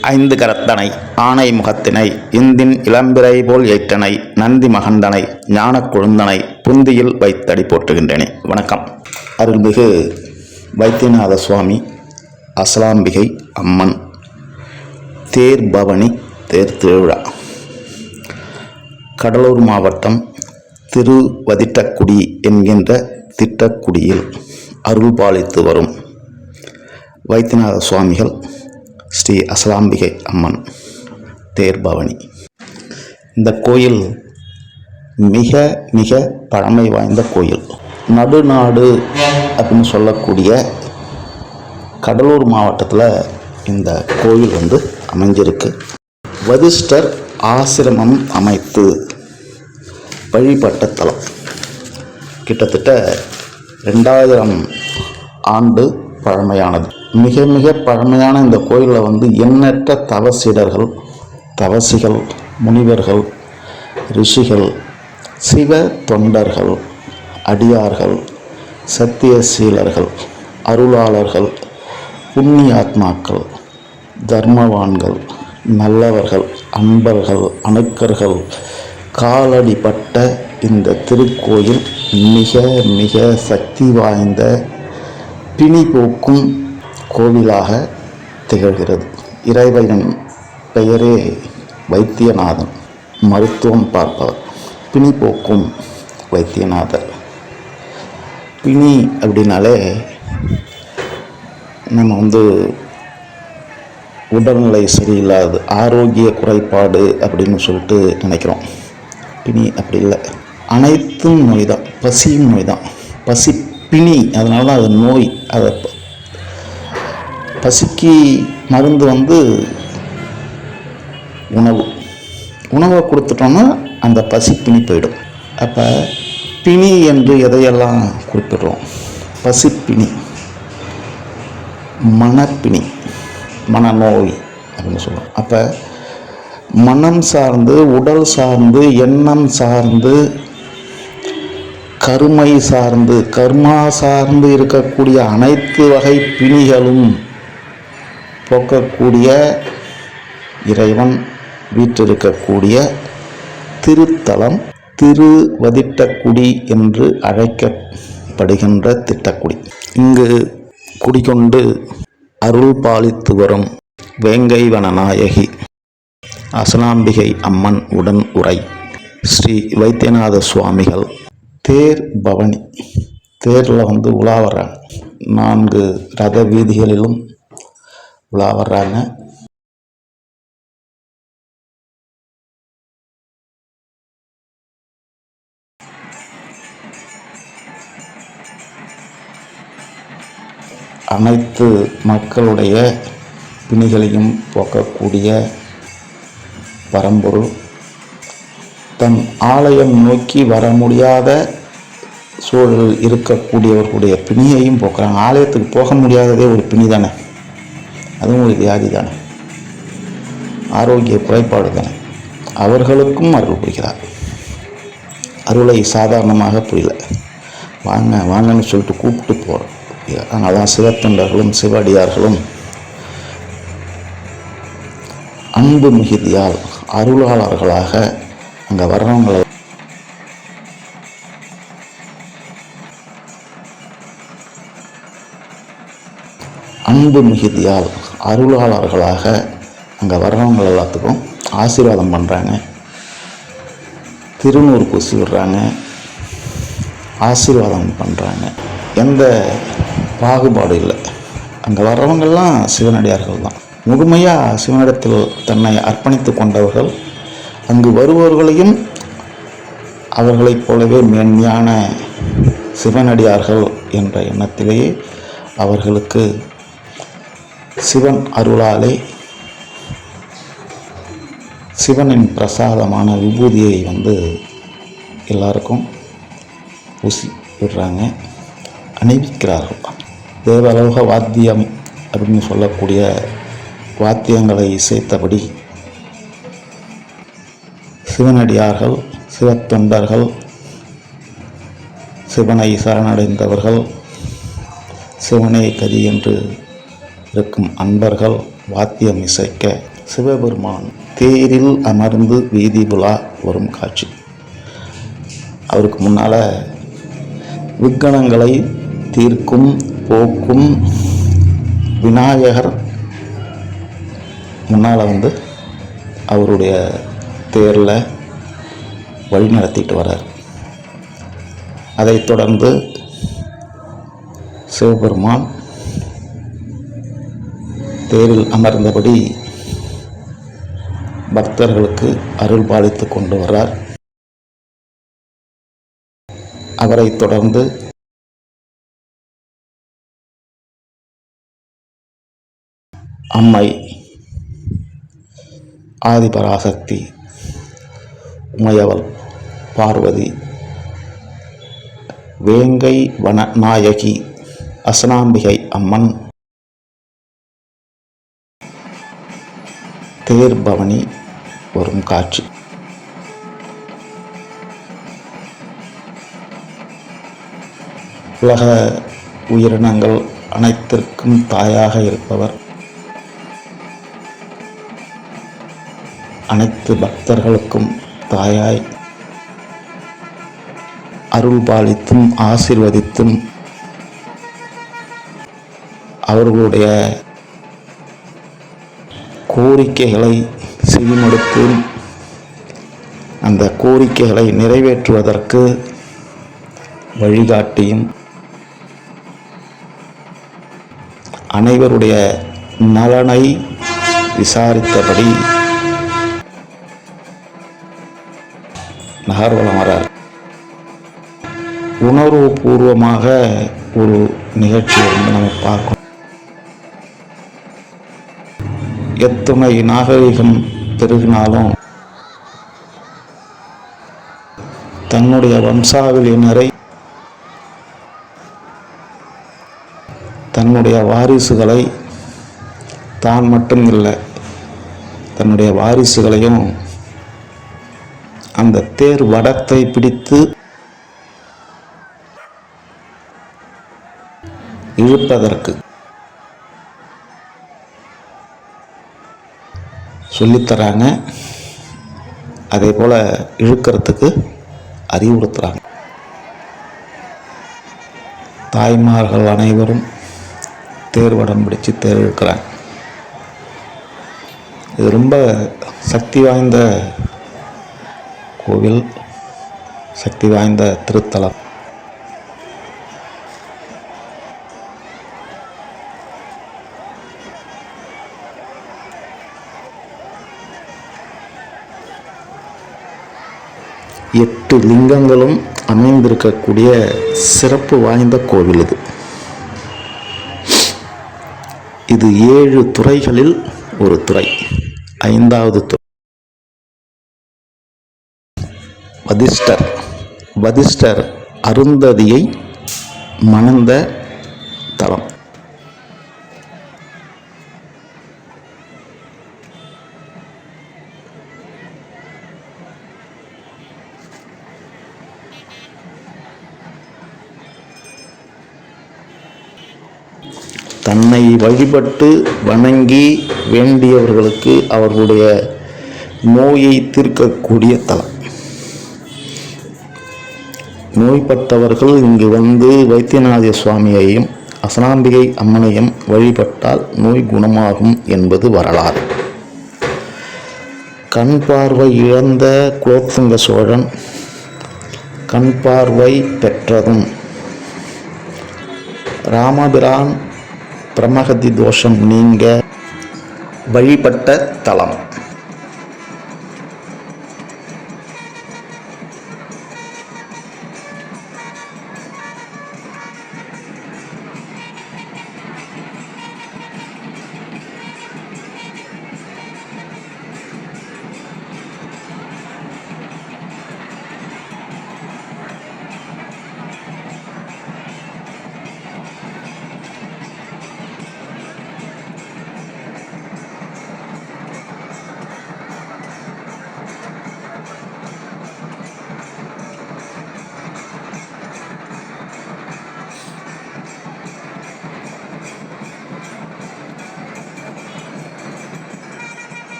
ஐந்து கரத்தனை ஆனை முகத்தினை இந்தின் இளம்பிறை போல் ஏற்றனை நந்தி மகந்தனை ஞான கொழுந்தனை புந்தியில் வைத்தடி போற்றுகின்றனே. வணக்கம். அருள்மிகு வைத்தியநாத சுவாமி அசலாம்பிகை அம்மன் தேர் பவனி தேர் திருவிழா. கடலூர் மாவட்டம் திருவதிட்டக்குடி என்கின்ற திட்டக்குடியில் அருள் பாலித்து வரும் வைத்தியநாத சுவாமிகள் ஸ்ரீ அசலாம்பிகை அம்மன் தேர்பவனி. இந்த கோயில் மிக மிக பழமை வாய்ந்த கோயில். நடுநாடு அப்படின்னு சொல்லக்கூடிய கடலூர் மாவட்டத்தில் இந்த கோயில் வந்து அமைஞ்சிருக்கு. வதிஷ்டர் ஆசிரமம் அமைத்து வழிபட்ட தலம். கிட்டத்தட்ட ரெண்டாயிரம் ஆண்டு பழமையானது. மிக மிக பழமையான இந்த கோயிலில் வந்து எண்ணற்ற தவசீடர்கள் தவசிகள் முனிவர்கள் ரிஷிகள் சிவ தொண்டர்கள் அடியார்கள் சத்தியசீலர்கள் அருளாளர்கள் புண்ணியாத்மாக்கள் தர்மவான்கள் நல்லவர்கள் அன்பர்கள் அணுக்கர்கள் காலடிப்பட்ட இந்த திருக்கோயில் மிக மிக சக்தி வாய்ந்த பிணி போக்கும் கோவிலாக திகழ்கிறது. இறைவனின் பெயரே வைத்தியநாதன் மருத்துவம் பார்ப்பவர் பிணி போக்கும் வைத்தியநாதர். பிணி அப்படின்னாலே நம்ம வந்து உடல்நிலை சரியில்லாது ஆரோக்கிய குறைபாடு அப்படின்னு சொல்லிட்டு நினைக்கிறோம். பிணி அப்படி இல்லை. அனைத்தும் நோய் தான் பசியும் நோய் தான். பசி பிணி அதனால தான் அது நோய். அதை பசிக்கு மருந்து வந்து உணவு. உணவை கொடுத்துட்டோன்னா அந்த பசி பிணி போயிடும். அப்போ பிணி என்று எதையெல்லாம் குறிப்பிடுறோம்? பசிப்பிணி மனப்பிணி மனநோய் அப்படின்னு சொல்லுவோம். அப்போ மனம் சார்ந்து உடல் சார்ந்து எண்ணம் சார்ந்து கருமை சார்ந்து கர்மா சார்ந்து இருக்கக்கூடிய அனைத்து வகை பிணிகளும் போக்கக்கூடிய இறைவன் வீற்றிருக்கக்கூடிய திருத்தலம் திருவதிட்டக்குடி என்று அழைக்கப்படுகின்ற திட்டக்குடி. இங்கு குடிகொண்டு அருள் பாலித்து வரும் வேங்கை வனநாயகி அசலாம்பிகை அம்மன் உடன் உரை. ஸ்ரீ வைத்தியநாத சுவாமிகள் தேர் பவனி தேரில் வந்து உலா வர்றாங்க நான்கு ரத வீதிகளிலும் உலா வர்றாங்க. அனைத்து மக்களுடைய பிணிகளையும் போக்கக்கூடிய பரம்பொருள். தன் ஆலயம் நோக்கி வர முடியாத சூழல் இருக்கக்கூடியவர்களுடைய பிணியையும் போக்குறாங்க. ஆலயத்துக்கு போக முடியாததே ஒரு பிணி தானே அதுவும் ஒரு வியாதி தானே. ஆரோக்கிய குறைபாடு தானே. அவர்களுக்கும் அருள் புரிகிறார். அருளை சாதாரணமாக புரியல. வாங்க வாங்கன்னு சொல்லிட்டு கூப்பிட்டு போகிறோம் ஆனால் தான் சிவத்தொண்டர்களும் சிவடியார்களும் அன்பு மிகுதியால் அருளாளர்களாக அங்கே வர்றவங்களை அன்பு மிகுதியால் அருளாளர்களாக அங்கே வர்றவங்க எல்லாத்துக்கும் ஆசீர்வாதம் பண்ணுறாங்க திருநூறு பூசி விடுறாங்க. ஆசீர்வாதம் பண்ணுறாங்க எந்த பாகுபாடும் இல்லை. அங்கே வர்றவங்கெல்லாம் சிவனடியார்கள் தான். முழுமையாக சிவனிடத்தில் தன்னை அர்ப்பணித்து கொண்டவர்கள். அங்கு வருபவர்களையும் அவர்களைப் போலவே மேன்மையான சிவனடியார்கள் என்ற எண்ணத்திலேயே அவர்களுக்கு சிவன் அருளாலே சிவனின் பிரசாதமான விபூதியை வந்து எல்லாருக்கும் ஊசி விடுறாங்க. அணிவிக்கிறார்கள். தேவலோக வாத்தியம் அப்படின்னு சொல்லக்கூடிய வாத்தியங்களை இசைத்தபடி சிவனடியார்கள் சிவத்தொண்டர்கள் சிவனை சரணடைந்தவர்கள் சிவனே கதி என்று இருக்கும் அன்பர்கள் வாத்தியம் இசைக்க சிவபெருமான் தேரில் அமர்ந்து வீதி புலா வரும் காட்சி. அவருக்கு முன்னால் விக்கணங்களை தீர்க்கும் போக்கும் விநாயகர் முன்னால் வந்து அவருடைய தேரில் வழி நடத்திட்டு வரார் அதைத் தொடர்ந்து சிவபெருமான் தேரில் அமர்ந்தபடி பக்தர்களுக்கு அருள் பாலித்து கொண்டு வரார். அவரைத் தொடர்ந்து அம்மை ஆதிபராசக்தி உமையவள் பார்வதி வேங்கை வனநாயகி அசனாம்பிகை அம்மன் தேர்பவனி வரும் காட்சி. உலக உயிரினங்கள் அனைத்திற்கும் தாயாக இருப்பவர். அனைத்து பக்தர்களுக்கும் தாயாய் அருள் பாலித்தும் ஆசிர்வதித்தும் அவர்களுடைய கோரிக்கைகளை செவிமடுத்து அந்த கோரிக்கைகளை நிறைவேற்றுவதற்கு வழிகாட்டியும். அனைவருடைய நலனை விசாரித்தபடி நகர்வலம் வரார். உணர்வுபூர்வமாக ஒரு நிகழ்ச்சியை வந்து நம்ம பார்க்கணும். எத்துணை நாகரிகம் பெருகினாலும் தன்னுடைய வம்சாவளியினரை தன்னுடைய வாரிசுகளை தான் மட்டும் இல்லை தன்னுடைய வாரிசுகளையும் அந்த தேர் வடத்தை பிடித்து இழுப்பதற்கு சொல்லித்தராங்க. அதே போல் இழுக்கிறதுக்கு அறிவுறுத்துகிறாங்க தாய்மார்கள் அனைவரும் தேர்வடம் பிடிச்சு தேர் இழுக்கிறாங்க இது ரொம்ப சக்தி வாய்ந்த கோவில் சக்தி வாய்ந்த திருத்தலம். எட்டு லிங்கங்களும் அமைந்திருக்கக்கூடிய சிறப்பு வாய்ந்த கோவில் இது. இது ஏழு துறைகளில் ஒரு துறை. ஐந்தாவது துறை. வதிஷ்டர். வதிஷ்டர் அருந்ததியை மணந்த தன்னை வழிபட்டு வணங்கி வேண்டியவர்களுக்கு அவர்களுடைய நோயை தீர்க்கக்கூடிய தலம். நோய்பட்டவர்கள் இங்கு வந்து வைத்தியநாத சுவாமியையும் அசனாம்பிகை அம்மனையும் வழிபட்டால் நோய் குணமாகும் என்பது வரலாறு. கண் பார்வை இழந்த குலோத்துங்க சோழன் கண் பார்வை பெற்றதும். ராமபிரான் பிரம்மகதி தோஷம் நீங்க வழிபட்ட தலம்.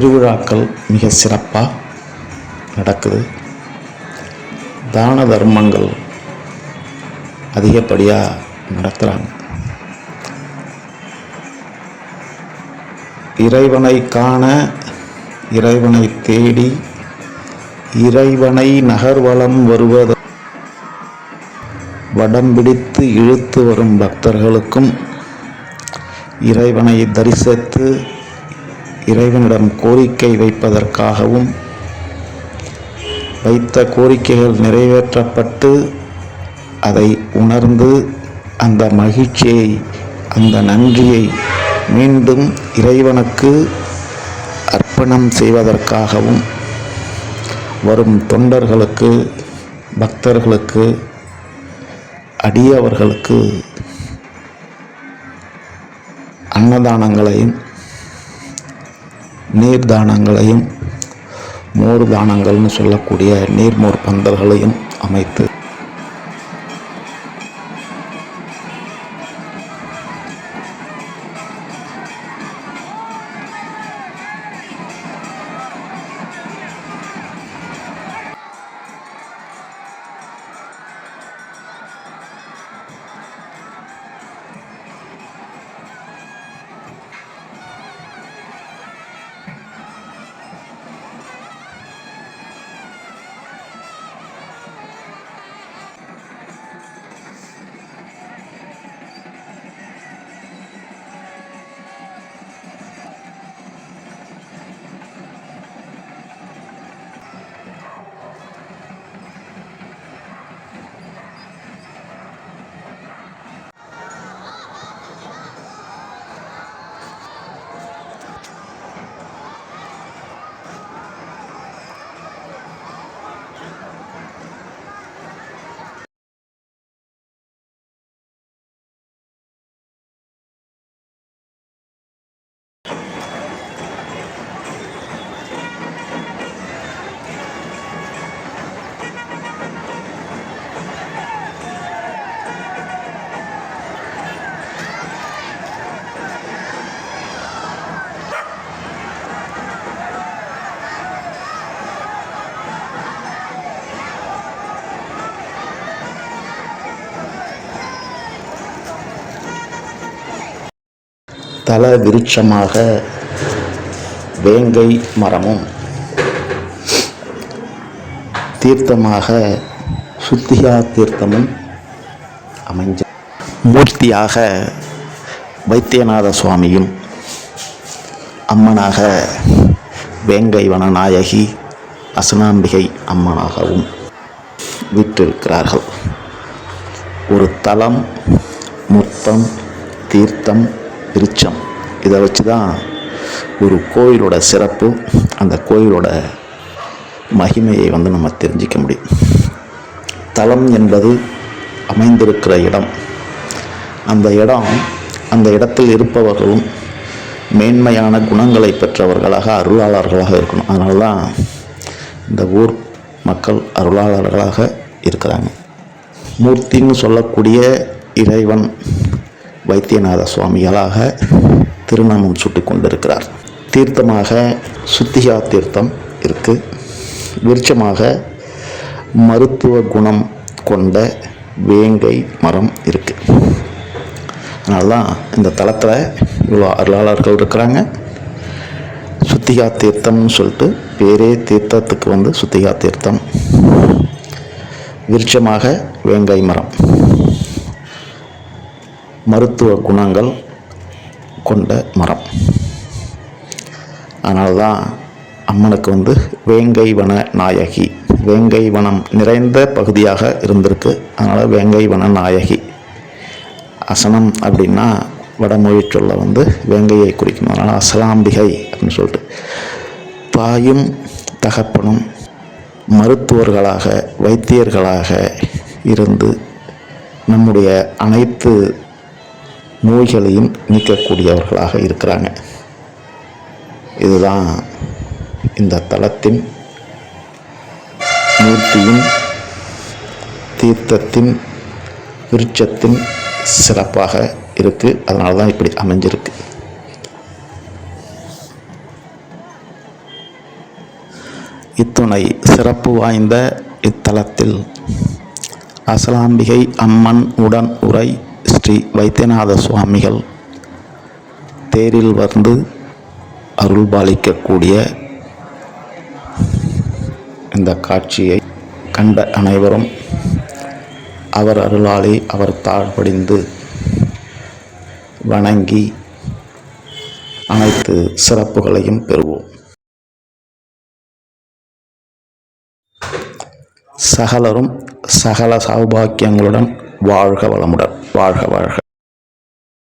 திருவிழாக்கள் மிக சிறப்பாக நடக்குது. தான தர்மங்கள் அதிகப்படியாக நடத்துகிறாங்க இறைவனை காண இறைவனை தேடி இறைவனை நகர்வலம் வருவது வடம் பிடித்து இழுத்து வரும் பக்தர்களுக்கும் இறைவனை தரிசித்து இறைவனிடம் கோரிக்கை வைப்பதற்காகவும் வைத்த கோரிக்கைகள் நிறைவேற்றப்பட்டு அதை உணர்ந்து அந்த மகிழ்ச்சியை அந்த நன்றியை மீண்டும் இறைவனுக்கு அர்ப்பணம் செய்வதற்காகவும் வரும் தொண்டர்களுக்கு பக்தர்களுக்கு அடியவர்களுக்கு அன்னதானங்களையும் நீர்தானங்களையும் மோர் தானங்கள்னு சொல்லக்கூடிய நீர்மோர் பந்தல்களையும் அமைத்து தல விருட்சமாக வேங்கை மரமும் தீர்த்தமாக சுத்தியா தீர்த்தமும் அமைஞ்ச மூர்த்தியாக வைத்தியநாத சுவாமியும் அம்மனாக வேங்கை வனநாயகி அசனாம்பிகை அம்மனாகவும் விற்றிருக்கிறார்கள். ஒரு தலம் முத்தம் தீர்த்தம் விருச்சம் இதை வச்சு தான் ஒரு கோயிலோட சிறப்பு அந்த கோயிலோட மகிமையை வந்து நம்ம தெரிஞ்சிக்க முடியும். தலம் என்பது அமைந்திருக்கிற இடம். அந்த இடம் அந்த இடத்தில் இருப்பவர்களும் மேன்மையான குணங்களை பெற்றவர்களாக அருளாளர்களாக இருக்கணும். அதனால தான் இந்த ஊர் மக்கள் அருளாளர்களாக இருக்கிறாங்க. மூர்த்தின்னு சொல்லக்கூடிய இறைவன் வைத்தியநாத சுவாமிகளாக திருநாமம் சுட்டி கொண்டிருக்கிறார் தீர்த்தமாக சுத்திகா தீர்த்தம் இருக்குது விருட்சமாக மருத்துவ குணம் கொண்ட வேங்கை மரம் இருக்குது அதனால தான் இந்த தளத்தில் இவ்வளோ அருளாளர்கள் இருக்கிறாங்க. சுத்திகா தீர்த்தம்னு சொல்லிட்டு பேரே தீர்த்தத்துக்கு வந்து சுத்திகா தீர்த்தம். விருட்சமாக வேங்கை மரம். மருத்துவ குணங்கள் கொண்ட மரம். அதனால தான் அம்மனுக்கு வந்து வேங்கை வன நாயகி. வேங்கை வனம் நிறைந்த பகுதியாக இருந்திருக்கு. அதனால் வேங்கை வன நாயகி. அசனம் அப்படின்னா வடமொழி சொல்ல வந்து வேங்கையை குறிக்கணும் அதனால் அசலாம்பிகை அப்படின்னு சொல்லிட்டு. தாயும் தகப்பனும் மருத்துவர்களாக வைத்தியர்களாக இருந்து நம்முடைய அனைத்து நோய்களையும் நீக்கக்கூடியவர்களாக இருக்கிறாங்க. இதுதான் இந்த தலத்தின் மூர்த்தியின் தீர்த்தத்தின் விருட்சத்தின் சிறப்பாக இருக்குது அதனால தான் இப்படி அமைஞ்சிருக்கு. இத்துணை சிறப்பு வாய்ந்த இத்தலத்தில் அசலாம்பிகை அம்மன் உடன் உரை ஸ்ரீ வைத்தியநாத சுவாமிகள். தேரில் வந்து அருள்பாலிக்கக்கூடிய இந்த காட்சியை கண்ட அனைவரும் அவர் அருளாலே அவர் தாழ்படிந்து வணங்கி அனைத்து சிறப்புகளையும் பெறுவோம். சகலரும் சகல சௌபாக்கியங்களுடன் வாழ்க வளமுடன். வாழ்க வாழ்க